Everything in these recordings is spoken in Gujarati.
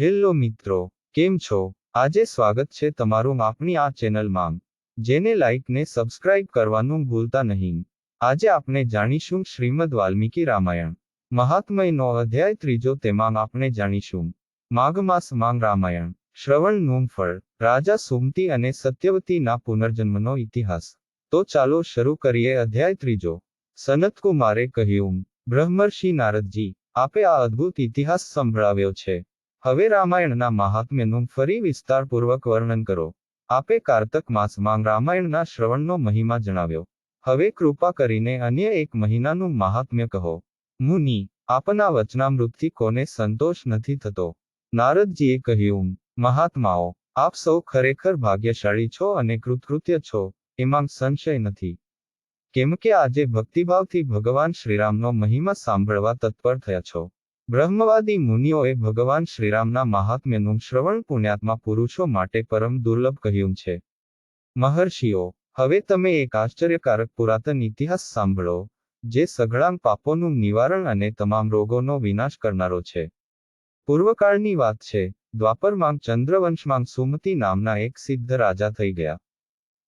હેલો મિત્રો, કેમ છો? આજે સ્વાગત છે તમારું આપણી આ ચેનલમાં. જેને લાઇક ને સબસ્ક્રાઇબ કરવાનું ભૂલતા નહીં. આજે આપણે જાણીશું શ્રીમદ વાલ્મીકી રામાયણ. મહાત્મયનો અધ્યાય ત્રીજો તેમાં આપણે જાણીશું. માઘ માસ માંગ રામાયણ શ્રવણનું ફળ. રાજા સુમતી અને સત્યવતીના પુનર્જન્મનો ઇતિહાસ. તો ચાલો શરૂ કરીએ અધ્યાય ત્રીજો. સનતકુમારે કહ્યું, બ્રહ્મર્ષિ નારદજી, આપે આ અદ્ભુત ઇતિહાસ સંભળાવ્યો છે. હવે રામાયણના મહાત્મ્યનું ફરી વિસ્તારપૂર્વક વર્ણન કરો. આપે કારતક માસમાં રામાયણના શ્રવણનો મહિમા જણાવ્યો. હવે કૃપા કરીને અન્ય એક મહિનાનું મહાત્મ્ય કહો. મુનિ, આપના વચનામૃતથી કોને સંતોષ નથી થતો? નારદજીએ કહ્યું, મહાત્માઓ, આપ સૌ ખરેખર ભાગ્યશાળી છો અને કૃતકૃત્ય છો, એમાં સંશય નથી. કેમ કે આજે ભક્તિભાવથી ભગવાન શ્રીરામનો મહિમા સાંભળવા તત્પર થયા છો. બ્રહ્મવાદી મુનિઓએ ભગવાન શ્રીરામના મહાત્મ્યનું શ્રવણ પુણ્યાત્મા પુરુષો માટે પરમ દુર્લભ કહ્યું છે. મહર્ષિઓ, હવે તમે એક આશ્ચર્યકારક પુરાતન ઇતિહાસ સાંભળો, જે સઘળાં પાપોનું નિવારણ અને તમામ રોગોનો વિનાશ કરનારો છે. પૂર્વકાળની વાત છે દ્વાપરમાં ચંદ્રવંશમાં સુમતિ નામના એક સિદ્ધ રાજા થઈ ગયા.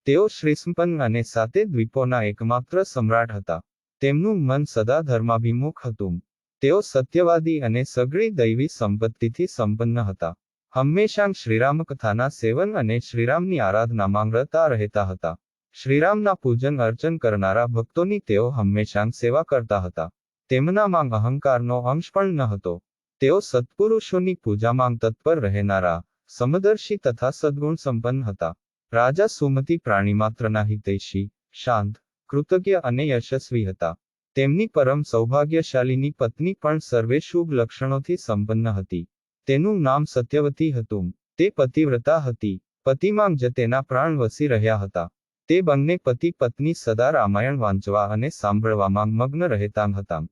તેઓ શ્રીસંપન્ન અને સાતે દ્વીપોના એકમાત્ર સમ્રાટ હતા. તેમનું મન સદા ધર્માભિમુખ હતું. તેઓ સત્યવાદી અને સઘળી દૈવી સંપત્તિથી સંપન્ન હતા. હંમેશા શ્રીરામકથાના સેવન અને શ્રીરામની આરાધનામાં રતા રહેતા હતા. શ્રીરામના પૂજન અર્ચન કરનારા ભક્તોની તેઓ હંમેશા સેવા કરતા હતા. તેમનામાં અહંકારનો અંશ પણ ન હતો. તેઓ સત્પુરુષોની પૂજામાં તત્પર રહેનારા, સમદર્શી તથા સદ્ગુણ સંપન્ન હતા. રાજા સુમતિ પ્રાણીમાત્રના હિતૈષી, શાંત, કૃતજ્ઞ અને યશસ્વી હતા. તેમની પરમ સૌભાગ્યશાલીની પત્ની પણ સર્વે શુભ લક્ષણોથી સંપન્ન હતી. તેનું નામ સત્યવતી હતું. તે પતિવ્રતા હતી. પતિમાં જ તેના પ્રાણ વસી રહ્યા હતા. તે બંને પતિ પત્ની સદા રામાયણ વાંચવા અને સાંભળવામાં મગ્ન રહેતા હતા.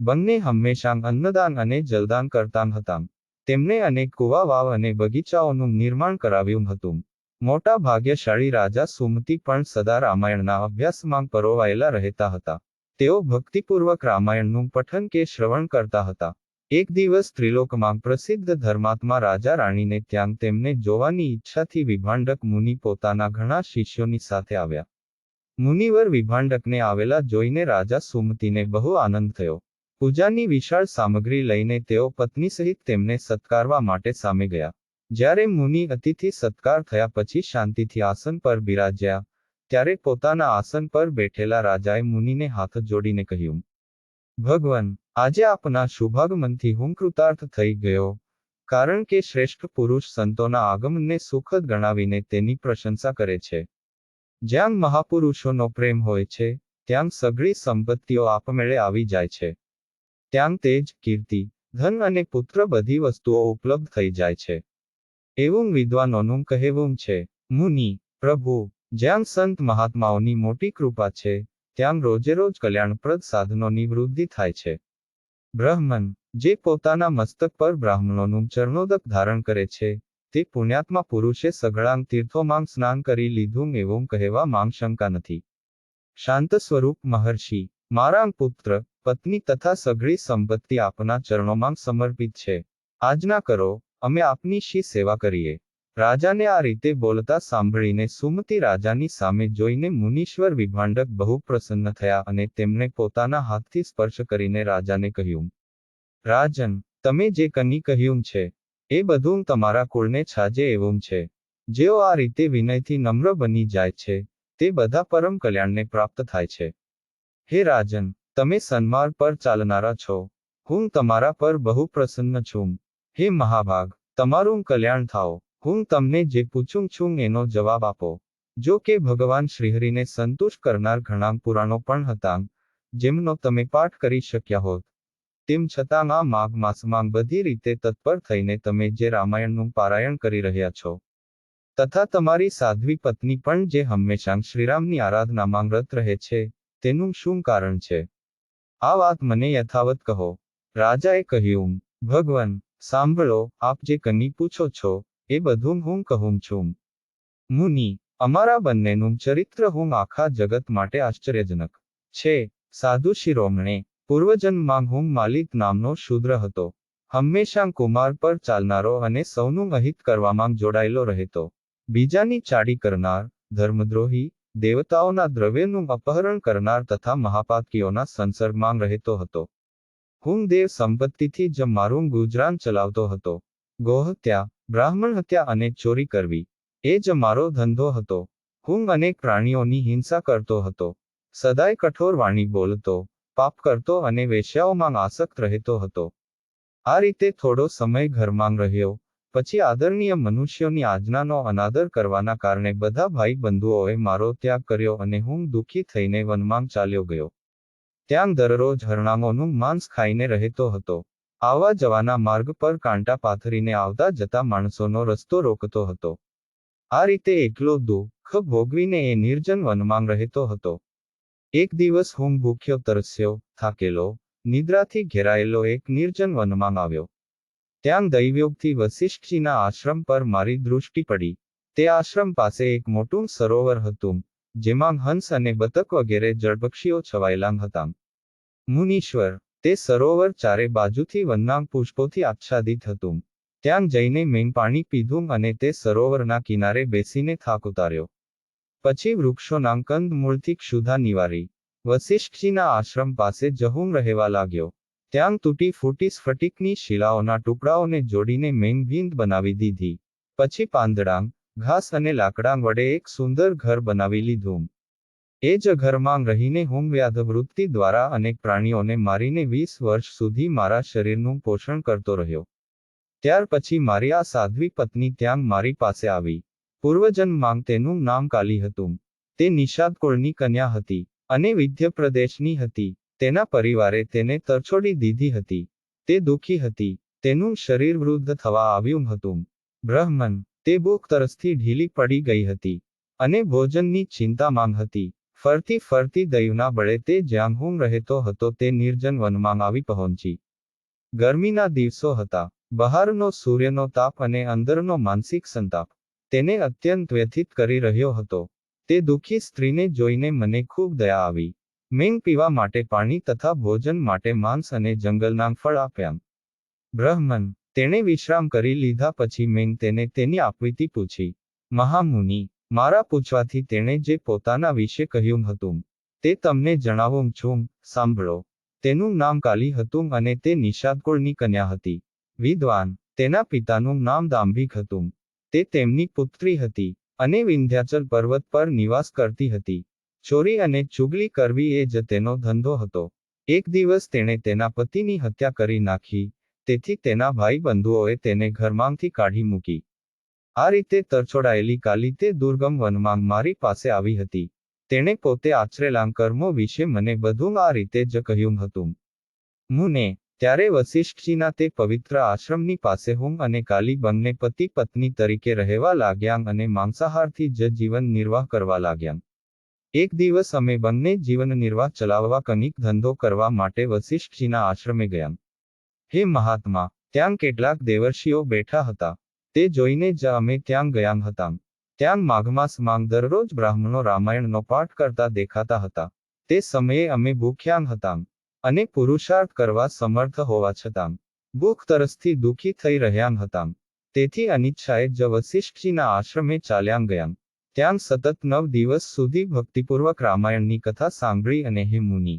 બંને હંમેશા અન્નદાન અને જલદાન કરતા હતા. તેમણે અનેક કુવા, વાવ અને બગીચાઓનું નિર્માણ કરાવ્યું હતું. મોટા ભાગ્યશાળી રાજા સુમતિ પણ સદા રામાયણના અભ્યાસમાં પરોવાયેલા રહેતા હતા. તેઓ ભક્તિપૂર્વક રામાયણનું પઠન કે શ્રવણ કરતા હતા. એક દિવસ ત્રિલોકમાં પ્રસિદ્ધ ધર્માત્મા રાજા રાણીને ત્યાં તેમને જોવાની ઈચ્છાથી વિભાંડક મુનિ પોતાના ઘણા શિષ્યોની સાથે આવ્યા. મુનિવર વિભાંડકને આવેલા જોઈને રાજા સુમતીને બહુ આનંદ થયો. પૂજાની વિશાળ સામગ્રી લઈને તેઓ પત્ની સહિત તેમને સત્કારવા માટે સામે ગયા. જ્યારે મુનિ અતિથિ સત્કાર થયા પછી શાંતિથી આસન પર બિરાજ્યા. ત્યારે પોતાના આસન પર બેઠેલા રાજાએ મુનિને હાથ જોડીને કહ્યું, ભગવાન, આજે આપના શુભાગમનથી હું કૃતાર્થ થઈ ગયો, કારણ કે શ્રેષ્ઠ પુરુષ સંતોના આગમનને સુખદ ગણાવીને તેની પ્રશંસા કરે છે. જ્યાં મહાપુરુષોનો પ્રેમ હોય છે, ત્યાં સઘળી સંપત્તિઓ આપમેળે આવી જાય છે. ત્યાં તેજ, કીર્તિ, ધન અને પુત્ર બધી વસ્તુઓ ઉપલબ્ધ થઈ જાય છે. એવું વિદ્વાનોનું કહેવું છે, મુનિ, પ્રભુ જ્યાં સંત મહાત્માઓની મોટી કૃપા છે, ત્યાં રોજેરોજ કલ્યાણપ્રદ સાધનોની વૃદ્ધિ થાય છે. બ્રહ્મન જે પોતાના મસ્તક પર બ્રાહ્મણોનું ચરણોદક ધારણ કરે છે, તે પુણ્યાત્મા પુરુષે સઘળાંગ તીર્થોમાં સ્નાન કરી લીધું એવું કહેવા માંગ શંકા નથી. શાંત સ્વરૂપ મહર્ષિ મારાંગ પુત્ર, પત્ની તથા સઘળી સંપત્તિ આપના ચરણોમાં સમર્પિત છે. આજના કરો, અમે આપની શી સેવા કરીએ. રાજાને આ રીતે બોલતા સાંભળીને સુમતિ રાજાની સામે જોઈને મુનીશ્વર વિભાંડક બહુ પ્રસન્ન થયા અને તેમને પોતાના હાથથી સ્પર્શ કરીને રાજાને કહ્યું, રાજન, તમે જે કની કહ્યું છે, એ બધું તમારા કુળને છાજે એવું છે. જેઓ આ રીતે વિનયથી નમ્ર બની જાય છે, તે બધા પરમ કલ્યાણને પ્રાપ્ત થાય છે. હે રાજન, તમે સન્માર્ગ પર ચાલનારા છો. હું તમારા પર બહુ પ્રસન્ન છું. હે મહાભાગ, તમારું કલ્યાણ થાઓ. હું તમને જે પૂછું છું એનો જવાબ આપો. જો કે ભગવાન શ્રીહરિને સંતુષ્ટ કરનાર ઘણા પુરાણો પણ હતા, જેમનો તમે પાઠ કરી શક્યા હોત. તેમ છતાં આ માઘ માસમાં બધી રીતે તત્પર થઈને તમે જે રામાયણનું પારાયણ કરી રહ્યા છો, તથા તમારી સાધ્વી પત્ની પણ જે હંમેશા શ્રીરામની આરાધનામાં રત રહે છે, તેનું શું કારણ છે? આ વાત મને યથાવત કહો. રાજાએ કહ્યું, ભગવાન, સાંભળો, આપ જે કની પૂછો છો એ બધું હું કહું છું. મુનિ, અમારા બંનેનું ચરિત્ર હું આખા જગત માટે આશ્ચર્યજનક. છે, સાધુ શિરોમણે પૂર્વજન્મમાં હું માલિક નામનો શૂદ્ર હતો. હંમેશા કુમાર પર ચાલનારો અને સૌનું અહિત કરવામાં જોડાયેલો રહેતો. બીજાની ચાડી કરનાર, ધર્મદ્રોહી, દેવતાઓના દ્રવ્યનું અપહરણ કરનાર તથા મહાપાતકીઓના સંસર્ગમાં રહેતો હતો. હું દેવ સંપત્તિથી જ મારું ગુજરાન ચલાવતો હતો. ગોહત્યા બ્રાહ્મણ હત્યા અને ચોરી કરવી. એ જ મારો ધંધો હતો. હું અનેક પ્રાણીઓની હિંસા કરતો હતો. સદાય કઠોર વાણી બોલતો, પાપ કરતો અને વેશ્યાઓમાં આસક્ત રહેતો હતો. આ રીતે થોડો સમય ઘરમાં રહ્યો, પછી આદરણીય મનુષ્યોની આજ્ઞાનો અનાદર કરવાના કારણે બધા ભાઈ બંધુઓએ મારો ત્યાગ કર્યો અને હું દુઃખી થઈને વનમાં ચાલ્યો ગયો. ત્યાં દરરોજ હરણાંગોનું માંસ ખાઈને રહેતો હતો. આવવા જવાના માર્ગ પર કાંટા પાથરીને આવતા જતા માણસોનો રસ્તો રોકતો હતો. આ રીતે એકલો દુઃખ ભોગવીને એ નિર્જન વનમાં રહેતો હતો. એક દિવસ હું ભૂખ્યો, તરસ્યો, થાકેલો, નિદ્રાથી ઘેરાયેલો એક નિર્જન વનમાં આવ્યો. ત્યાં દૈવયોગથી વસિષ્ઠજીના આશ્રમ પર મારી દૃષ્ટિ પડી. તે આશ્રમ પાસે એક મોટું સરોવર હતું, જેમાં હંસ અને બતક વગેરે જળપક્ષીઓ છવાયેલા હતા. મુનીશ્વર તે સરોવર ચારે બાજુથી વનના પુષ્પોથી આચ્છાદિત હતું. ત્યાં જઈને મેં પાણી પીધું અને તે સરોવરના કિનારે બેસીને થાક ઉતાર્યો. પછી વૃક્ષોના કંદ મૂળથી ક્ષુધા નિવારી. વસિષ્ઠજીના આશ્રમ પાસે જહુમ રહેવા લાગ્યો. ત્યાં તૂટી ફૂટી સ્ફટિકની શિલાઓના ટુકડાઓને જોડીને મેં ભીંત બનાવી દીધી. પછી પાંદડાંગ, ઘાસ અને લાકડાંગ વડે એક સુંદર ઘર બનાવી લીધું. એ જ ઘરમાં રહીને હું વ્યાધવૃત્તિ દ્વારા અનેક પ્રાણીઓને મારીને વીસ વર્ષ સુધી મારા શરીરનું પોષણ કરતો રહ્યો. ત્યાર પછી મારી આ સાધ્વી પત્ની ત્યાં મારી પાસે આવી. પૂર્વજન્માંગ તેનું નામ કાલી હતું. તે નિષાદ કુળની કન્યા હતી અને વિધ્ય પ્રદેશની હતી. તેના પરિવારે તેને તરછોડી દીધી હતી. તે દુઃખી હતી. તેનું શરીર વૃદ્ધ થવા આવ્યું હતું. બ્રહ્મન, તે ભૂખ તરસથી ઢીલી પડી ગઈ હતી અને ભોજનની ચિંતા માંગ હતી. ફરતી ફરતી દૈવના બળે તે જ્યાં હું રહેતો હતો તે નિર્જન વનમાં આવી પહોંચી. ગરમીના દિવસો હતા. બહારનો સૂર્યનો તાપ અને અંદરનો માનસિક સંતાપ તેને અત્યંત વ્યથિત કરી રહ્યો હતો. તે દુઃખી સ્ત્રીને જોઈને મને ખૂબ દયા આવી. મેં પીવા માટે પાણી તથા ભોજન માટે માંસ અને જંગલના ફળ આપ્યા. બ્રહ્મન, તેણે વિશ્રામ કરી લીધા પછી મેં તેને તેની આપવીતી પૂછી, મહામુનિ મારા પૂછવાથી તેણે જે પોતાના વિશે કહ્યું હતું, તે તમને જણાવું છું, સાંભળો. તેનું નામ કાલી હતું અને તે નિષાદકુળની કન્યા હતી. વિદ્વાન, તેના પિતાનું નામ દાંભિક હતું. તે તેમની પુત્રી હતી અને વિંધ્યાચલ પર્વત પર નિવાસ કરતી હતી. ચોરી અને ચુગલી કરવી એ જ તેનો ધંધો હતો. એક દિવસ તેણે તેના પતિની હત્યા કરી નાખી, તેથી તેના ભાઈ બંધુઓએ તેને ઘરમાંથી કાઢી મૂકી. આ રીતે તરછોડાયેલી કાલી તે દુર્ગમ વનમાં મારી પાસે આવી હતી. તેણે પોતે આચરેલા કર્મો વિશે મને બધું આ રીતે જ કહ્યું હતું. મુને, ત્યારે વસિષ્ઠજીના તે પવિત્ર આશ્રમની પાસે હું અને કાલી બંને પતિ પત્ની તરીકે રહેવા લાગ્યા અને માંસાહારથી જ જીવન નિર્વાહ કરવા લાગ્યા એક દિવસ અમે બંને જીવન નિર્વાહ ચલાવવા કનિક ધંધો કરવા માટે વસિષ્ઠજીના આશ્રમે ગયા હે મહાત્મા, ત્યાં કેટલાક દેવર્ષિઓ બેઠા હતા. તે જોઈને જ અમે ત્યાં ગયા હતા. ત્યાં માઘમાસમાં દરરોજ બ્રાહ્મણો રામાયણનો પાઠ કરતા દેખાતા હતા. તે સમયે અમે ભૂખ્યાંગ હતા અને પુરુષાર્થ કરવા સમર્થ હોવા છતાં ભૂખ તરસથી દુઃખી થઈ રહ્યા હતા. તેથી અનિચ્છાએ જ વશિષ્ઠજીના આશ્રમે ચાલ્યા ગયા. ત્યાં સતત નવ દિવસ સુધી ભક્તિપૂર્વક રામાયણની કથા સાંભળી અને હે મુનિ,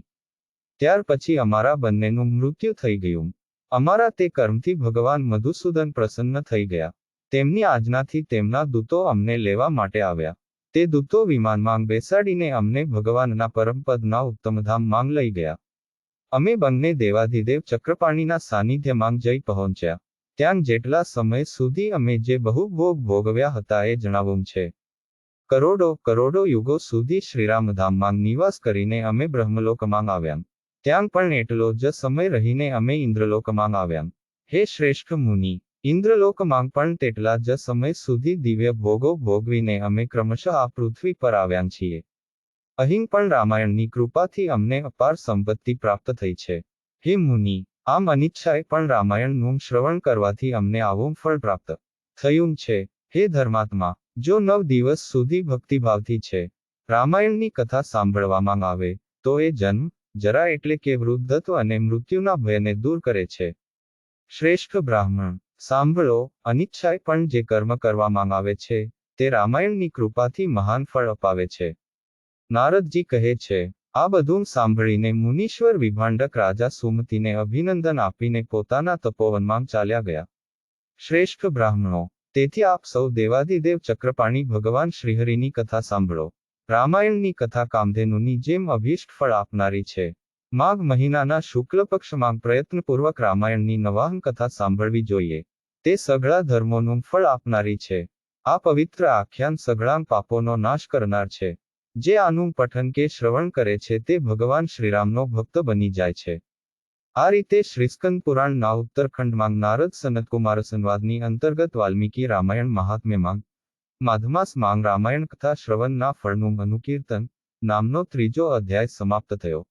ત્યાર પછી અમારા બંનેનું મૃત્યુ થઈ ગયું. અમારા તે કર્મથી ભગવાન મધુસૂદન પ્રસન્ન થઈ ગયા. તેમની આજ્ઞાથી તેમના દૂતો અમને લેવા માટે આવ્યા. તે દૂતો વિમાનમાં બેસાડીને અમને ભગવાનના પરમપદના ઉત્તમધામ લઈ ગયા. અમે બંને દેવાધિદેવ ચક્રપાણીના સાનિધ્યમાં જઈ પહોંચ્યા. ત્યાં જેટલા સમય સુધી અમે જે બહુ ભોગ ભોગવ્યા હતા એ જણાવું છે. કરોડો કરોડો યુગો સુધી શ્રીરામધામમાં નિવાસ કરીને અમે બ્રહ્મલોકમાં આવ્યા. ત્યાં પણ એટલો જ સમય રહીને અમે ઇન્દ્રલોકમાં આવ્યા. હે શ્રેષ્ઠ મુનિ ઇન્દ્રલોકમાં પણ તેટલા જ સમય સુધી દિવ્ય ભોગો ભોગવીને અમે ક્રમશઃ આ પૃથ્વી પર આવ્યા છીએ. અહીં પણ રામાયણની કૃપાથી અમને અપાર સંપત્તિ પ્રાપ્ત થઈ છે. હે મુનિ, આમ અનિચ્છાએ પણ રામાયણનું શ્રવણ કરવાથી અમને આવું ફળ પ્રાપ્ત થયું છે. હે ધર્માત્મા, જો નવ દિવસ સુધી ભક્તિભાવથી છે, રામાયણની કથા સાંભળવામાં આવે, તો એ જન્મ, જરા એટલે કે વૃદ્ધત્વ અને મૃત્યુના ભયને દૂર કરે છે. શ્રેષ્ઠ બ્રાહ્મણ સાંભળો, અનિચ્છાએ પણ જે કર્મ કરવામાં આવે છે, તે રામાયણની કૃપાથી મહાન ફળ અપાવે છે. નારદજી કહે છે, આ બધું સાંભળીને મુનીશ્વર વિભાંડક રાજા સુમતીને અભિનંદન આપીને પોતાના તપોવનમાં ચાલ્યા ગયા. શ્રેષ્ઠ બ્રાહ્મણો, તેથી આપ સૌ દેવાધિદેવ ચક્રપાણી ભગવાન શ્રીહરિની કથા સાંભળો. રામાયણની કથા કામધેનુની જેમ અભીષ્ટ ફળ આપનારી છે. માઘ મહિનાના શુક્લ પક્ષમાં પ્રયત્નપૂર્વક રામાયણની નવાહન કથા સાંભળવી જોઈએ. તે સઘળા ધર્મોનું ફળ આપનારી છે. આ પવિત્ર આખ્યાન સઘળા પાપોનો નાશ કરનાર છે. જે આનું પઠન કે શ્રવણ કરે છે તે ભગવાન શ્રીરામનો ભક્ત બની જાય છે. આ રીતે શ્રીસ્કંદ પુરાણના ઉત્તરખંડમાં નારદ સનતકુમાર સંવાદની અંતર્ગત વાલ્મીકી રામાયણ મહાત્મ્યમાં માધમાસ માંગ રામાયણ કથા શ્રવણના ફળનું અનુકીર્તન, નામનો ત્રીજો અધ્યાય સમાપ્ત થયો.